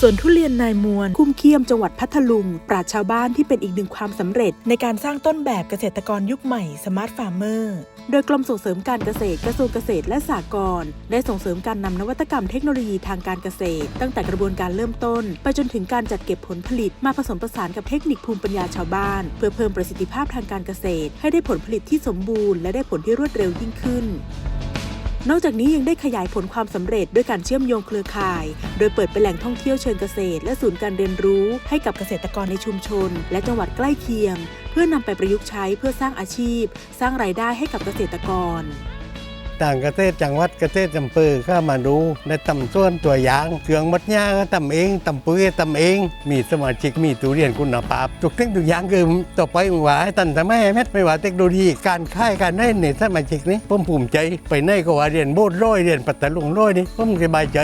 ส่วนทุเรียนนายมวลคุ้มเคียมจังหวัดพัทลุง ปราชญ์ชาวบ้านที่เป็นอีกหนึ่งความสำเร็จ ในการสร้างต้นแบบเกษตรกรยุคใหม่สมาร์ทฟาร์มเมอร์โดยกรมส่งเสริมการเกษตรกระทรวงเกษตรและสหกรณ์ได้ส่งเสริมการนำนวัตกรรมเทคโนโลยีทางการเกษตร ตั้งแต่กระบวนการเริ่มต้น ไปจนถึงการจัดเก็บผลผลิตมาผสมผสานกับเทคนิคภูมิปัญญาชาวบ้าน เพื่อเพิ่มประสิทธิภาพทางการเกษตร ให้ได้ผลผลิตที่สมบูรณ์และได้ผลที่รวดเร็วยิ่งขึ้น นอกจากนี้ยังได้ขยายผลความสำเร็จด้วยการเชื่อมโยงเครือข่าย โดยเปิดเป็นแหล่งท่องเที่ยวเชิงเกษตร และศูนย์การเรียนรู้ให้กับเกษตรกรในชุมชน และจังหวัดใกล้เคียง เพื่อนำไปประยุกต์ใช้เพื่อสร้างอาชีพ สร้างรายได้ให้กับเกษตรกร ต่างประเทศจังหวัดเกษตรอำเภอเข้ามาดูในตำส่วนตัวอย่างเครื่องมัดย่างก็ตำเองตำปุ๋ยก็ตำเอง มีสมาชิกมีตุเรียนคุณภาพทุกทิ้งทุกอย่างคือต่อไปว่าให้ตันทำให้แม่ไม่ว่าเทคโนโลยีการค่ายการได้ในสมาชิกนี้ผมภูมิใจไปไหนก็ว่าเรียนโบ้ร้อยเรียนปัตตลุงร้อยนี่ผมสบายใจ